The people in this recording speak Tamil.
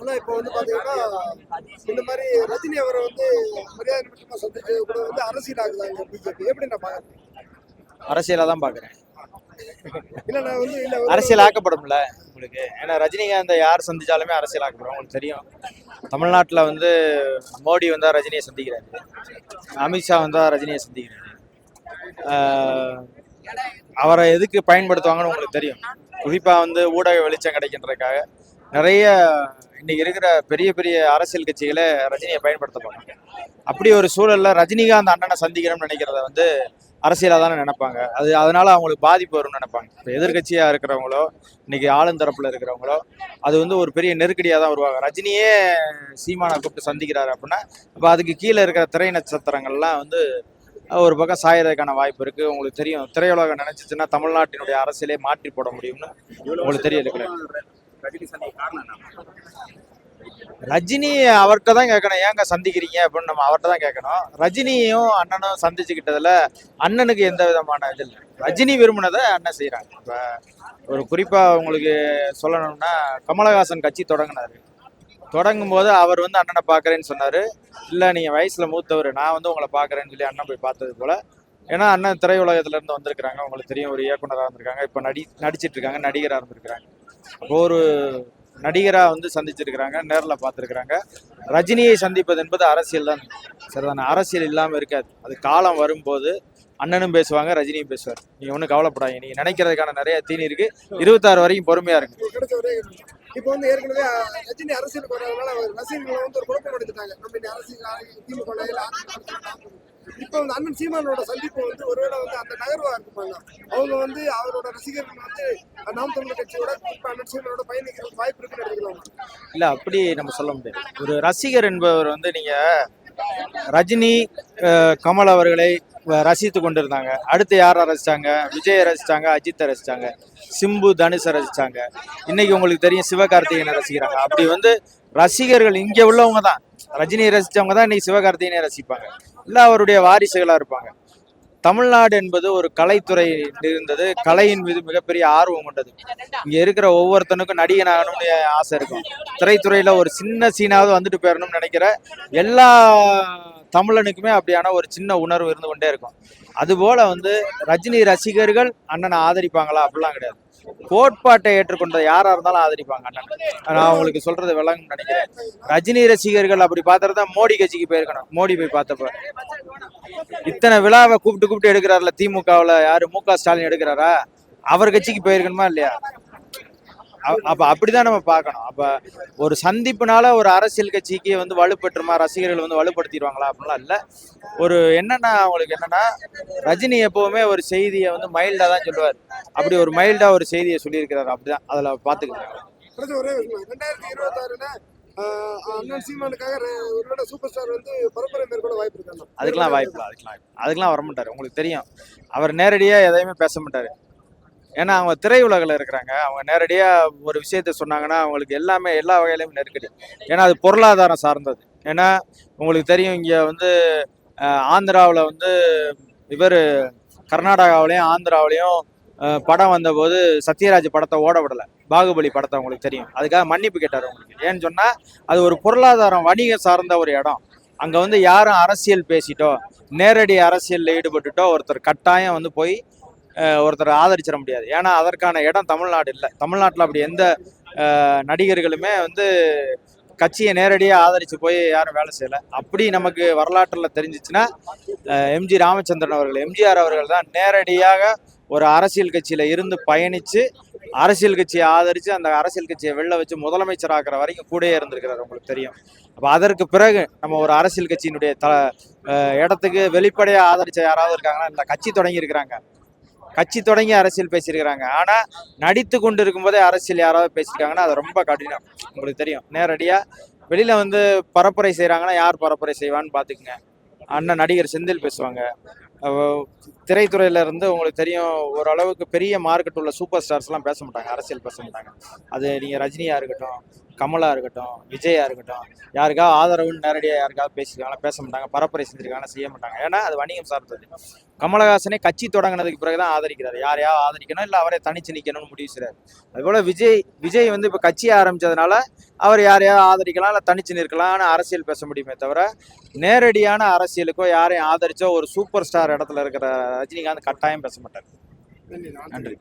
ஆனா இப்போ வந்து பாத்தீங்கன்னா இந்த மாதிரி ரஜினி அவரை வந்து மரியாதை நிமிஷமா சந்திச்சது கூட வந்து அரசியல் ஆகுதாங்க பிஜேபி. எப்படி நான் பாக்குறேன்? அரசியலாக தான் பார்க்குறேன் இல்ல நான் வந்து இல்ல அரசியல் ஆக்கப்படும்ல உங்களுக்கு? ஏன்னா ரஜினிகாந்தை யார் சந்திச்சாலுமே அரசியல் ஆக்கப்படும் உங்களுக்கு தெரியும். தமிழ்நாட்டில் வந்து மோடி வந்தால் ரஜினியை சந்திக்கிறாரு. அமித்ஷா வந்தால் ரஜினியை சந்திக்கிறாரு. ஆஹ் அவரை எதுக்கு பயன்படுத்துவாங்கன்னு உங்களுக்கு தெரியும். குறிப்பாக வந்து ஊடக வெளிச்சம் கிடைக்கின்றதுக்காக. நிறைய இன்னைக்கு இருக்கிற பெரிய பெரிய அரசியல் கட்சிகளை ரஜினியை பயன்படுத்த போறாங்க அப்படி ஒரு சூழல்ல ரஜினிகாந்த் அண்ணனை சந்திக்கணும்னு நினைக்கிறத வந்து அரசியலாக தானே நினைப்பாங்க. அது அதனால அவங்களுக்கு பாதிப்பு வரும்னு நினைப்பாங்க. இப்போ எதிர்கட்சியாக இருக்கிறவங்களோ இன்னைக்கு ஆளுந்தரப்புல இருக்கிறவங்களோ அது வந்து ஒரு பெரிய நெருக்கடியாக தான் வருவாங்க ரஜினியே சீமானை கூப்பிட்டு சந்திக்கிறாரு அப்படின்னா அப்போ அதுக்கு கீழே இருக்கிற திரை நட்சத்திரங்கள்லாம் வந்து ஒரு பக்கம் சாயறதுக்கான வாய்ப்பு இருக்கு. உங்களுக்கு தெரியும். திரையுலகம் நினைச்சிச்சுன்னா தமிழ்நாட்டினுடைய அரசியலே மாற்றி போட முடியும்னு உங்களுக்கு தெரியல ரஜினி சந்திக்க காரணம் ரஜினி அவர்கிட்ட தான் கேட்கணும். ஏங்க சந்திக்கிறீங்க அப்படின்னு நம்ம அவர்கிட்ட தான் கேட்கணும். ரஜினியும் அண்ணனும் சந்திச்சுக்கிட்டதுல அண்ணனுக்கு எந்த விதமான இது இல்லை. ரஜினி விரும்பினதை அண்ணன் செய்கிறாங்க இப்போ ஒரு குறிப்பாக உங்களுக்கு சொல்லணும்னா கமலஹாசன் கட்சி தொடங்கினாரு. தொடங்கும் போது அவர் வந்து அண்ணனை பார்க்குறேன்னு சொன்னார். இல்லை நீங்கள் வயசில் மூத்தவர். நான் வந்து உங்களை பார்க்குறேன்னு சொல்லி அண்ணன் போய் பார்த்தது போல். ஏன்னா அண்ணன் திரையுலகத்துலேருந்து வந்திருக்கிறாங்க. உங்களுக்கு தெரியும் ஒரு இயக்குனராக இருந்திருக்காங்க. இப்போ நடி நடிச்சிட்டு இருக்காங்க நடிகராக இருந்திருக்கிறாங்க. ஒரு நடிகராக வந்து சந்திச்சிருக்கிறாங்க நேரில் பார்த்துருக்குறாங்க. ரஜினியை சந்திப்பது என்பது அரசியல் தான் சரிதானே? அரசியல் இல்லாமல் இருக்காது. அது காலம் வரும்போது அண்ணனும் பேசுவாங்க ரஜினியும் பேசுவார். நீங்கள் ஒன்றும் கவலைப்படாதீங்க. நீங்கள் நினைக்கிறதுக்கான நிறைய தீனி இருக்கு. இருபத்தாறு வரைக்கும் பொறுமையாக இருக்கு இப்போ வந்து ஏற்கனவே ரஜினி அரசியலுக்கு வர்றதுனால வந்து ஒரு குழப்பம் எடுத்துட்டாங்க நம்ம அரசியல் திமுக இப்போ வந்து அண்ணன் சீமானோட சந்திப்பு வந்து ஒருவேளை வந்து அந்த நகர்வா இருக்குமாங்க? அவங்க வந்து அவரோட ரசிகர்கள் வந்து நாம் தமிழர் கட்சியோட அண்ணன் சீமானோட பயணிக்கிறதுக்கு வாய்ப்பு இருக்குன்னு எடுத்துக்கலாம்? இல்லை அப்படி நம்ம சொல்ல முடியாது. ஒரு ரசிகர் என்பவர் வந்து நீங்கள் ரஜினி கமல் அவர்களை ரசித்து கொண்டிருந்தாங்க. அடுத்து யாரை ரசித்தாங்க விஜயை ரசித்தாங்க அஜித்தை ரசித்தாங்க சிம்பு தனுஷை ரசித்தாங்க இன்னைக்கு உங்களுக்கு தெரியும் சிவகார்த்திகேயனை ரசிக்கிறாங்க. அப்படி வந்து ரசிகர்கள் இங்கே உள்ளவங்க தான் ரஜினியை ரசித்தவங்க தான் இன்னைக்கு சிவகார்த்திகேயனை ரசிப்பாங்க. இல்லை அவருடைய வாரிசுகளாக இருப்பாங்க. தமிழ்நாடு என்பது ஒரு கலைத்துறை இருந்தது. கலையின் மீது மிகப்பெரிய ஆர்வம் கொண்டது. இங்க இருக்கிற ஒவ்வொருத்தனுக்கும் நடிகன் ஆகணும்னு ஆசை இருக்கும். திரைத்துறையில ஒரு சின்ன சீனாவது வந்துட்டு போயிடணும்னு நினைக்கிற எல்லா தமிழனுக்குமே அப்படியான ஒரு சின்ன உணர்வு இருந்து கொண்டே இருக்கும். அதுபோல வந்து ரஜினி ரசிகர்கள் அண்ணனை ஆதரிப்பாங்களா? அப்படிலாம் கிடையாது. கோட்பாட்டை ஏற்றுக்கொண்ட யாரா இருந்தாலும் ஆதரிப்பாங்க நான் உங்களுக்கு சொல்றது விளங்கும் நினைக்கிறேன். ரஜினி ரசிகர்கள் அப்படி பார்த்தா மோடி கட்சிக்கு போயிருக்கணும். மோடி போய் பார்த்தப்ப. இத்தனை விழாவை கூப்பிட்டு கூப்பிட்டு எடுக்கிறாருல திமுகவுல? யாரு? மு க ஸ்டாலின் எடுக்கிறாரா? அவர் கட்சிக்கு போயிருக்கணுமா இல்லையா? அப்ப அப்படிதான் நம்ம பார்க்கணும். அப்ப ஒரு சந்திப்புனால ஒரு அரசியல் கட்சிக்கு வந்து வலுப்பெற்றுமா ரசிகர்கள் வந்து வலுப்படுத்திடுவாங்களா அப்படிலாம் இல்ல. ஒரு என்னன்னா அவங்களுக்கு என்னன்னா ரஜினி எப்பவுமே ஒரு செய்தியை வந்து மைல்டா தான் சொல்லுவார். அப்படி ஒரு மைல்டா ஒரு செய்தியை சொல்லியிருக்கிறாரு. அப்படிதான் அதுல பாத்துக்கலாம் ரெண்டாயிரத்தி வாய்ப்பு இருக்காங்க அதுக்கெல்லாம் வாய்ப்பு அதுக்கெல்லாம். அதுக்கெல்லாம் வர மாட்டாரு உங்களுக்கு தெரியும். அவர் நேரடியா எதையுமே பேச மாட்டாரு ஏன்னா அவங்க திரையுலகில் இருக்கிறாங்க. அவங்க நேரடியாக ஒரு விஷயத்த சொன்னாங்கன்னா அவங்களுக்கு எல்லாமே எல்லா வகையிலையும் நெருக்கடி. ஏன்னா அது பொருளாதாரம் சார்ந்தது. ஏன்னா உங்களுக்கு தெரியும் இங்கே வந்து ஆந்திராவில் வந்து இவர் கர்நாடகாவிலையும் ஆந்திராவிலையும் படம் வந்தபோது சத்யராஜ் படத்தை ஓட விடலை. பாகுபலி படத்தை உங்களுக்கு தெரியும். அதுக்காக மன்னிப்பு கேட்டார் உங்களுக்கு. ஏன்னு சொன்னால் அது ஒரு பொருளாதாரம் வணிகம் சார்ந்த ஒரு இடம். அங்கே வந்து யாரும் அரசியல் பேசிட்டோ நேரடி அரசியலில் ஈடுபட்டுட்டோ ஒருத்தர் கட்டாயம் வந்து போய் ஒருத்தரை ஆதரிச்சிட முடியாது. ஏன்னா அதற்கான இடம் தமிழ்நாடு இல்லை. தமிழ்நாட்டில் அப்படி எந்த நடிகர்களுமே வந்து கட்சியை நேரடியாக ஆதரித்து போய் யாரும் வேலை செய்யலை. அப்படி நமக்கு வரலாற்றில் தெரிஞ்சிச்சுன்னா எம்ஜி ராமச்சந்திரன் அவர்கள் எம்ஜிஆர் அவர்கள் தான் நேரடியாக ஒரு அரசியல் கட்சியில் இருந்து பயணித்து அரசியல் கட்சியை ஆதரித்து அந்த அரசியல் கட்சியை வெளில வச்சு முதலமைச்சர் ஆக்கிற வரைக்கும் கூடயே இருந்திருக்கிறார் உங்களுக்கு தெரியும். அப்போ அதற்கு பிறகு நம்ம ஒரு அரசியல் கட்சியினுடைய த இடத்துக்கு வெளிப்படையாக ஆதரித்த யாராவது இருக்காங்கன்னா இந்த கட்சி தொடங்கி இருக்கிறாங்க. கட்சி தொடங்கி அரசியல் பேசியிருக்கிறாங்க. ஆனா நடித்து கொண்டு இருக்கும்போதே அரசியல் யாராவது பேசியிருக்காங்கன்னா அது ரொம்ப கடினம். உங்களுக்கு தெரியும். நேரடியா வெளியில வந்து பரப்புரை செய்கிறாங்கன்னா யார் பரப்புரை செய்வான்னு பார்த்துக்குங்க. அண்ணன் நடிகர் செந்தில் பேசுவாங்க. திரைத்துறையில இருந்து உங்களுக்கு தெரியும் ஓரளவுக்கு பெரிய மார்க்கெட் உள்ள சூப்பர் ஸ்டார்ஸ்லாம் பேச மாட்டாங்க. அரசியல் பேச மாட்டாங்க. அது நீங்கள் ரஜினியாக இருக்கட்டும் கமலா இருக்கட்டும் விஜயா இருக்கட்டும் யாருக்காவது ஆதரவுன்னு நேரடியாக யாருக்காவது பேசியிருக்காங்களா பேச மாட்டாங்க. பரப்புரை செஞ்சிருக்காங்கன்னா செய்ய மாட்டாங்க. ஏன்னா அது வணிகம் சார்ந்தது. கமலஹாசனே கட்சி தொடங்கினதுக்கு பிறகு தான் ஆதரிக்கிறார். யாரையாவது ஆதரிக்கணும் இல்லை அவரே தனிச்சு நிற்கணும்னு முடிவு செய்றாரு. அதுபோல் விஜய் விஜய் வந்து இப்போ கட்சி ஆரம்பிச்சதுனால அவர் யாரையாவது ஆதரிக்கலாம் இல்லை தனிச்சு நிற்கலாம்னு அரசியல் பேச முடியுமே தவிர நேரடியான அரசியலுக்கோ யாரையும் ஆதரிச்சோ ஒரு சூப்பர் ஸ்டார் இடத்துல இருக்கிற ரஜினிகாந்த் கட்டாயம் பேச மாட்டார். நன்றி நன்றி.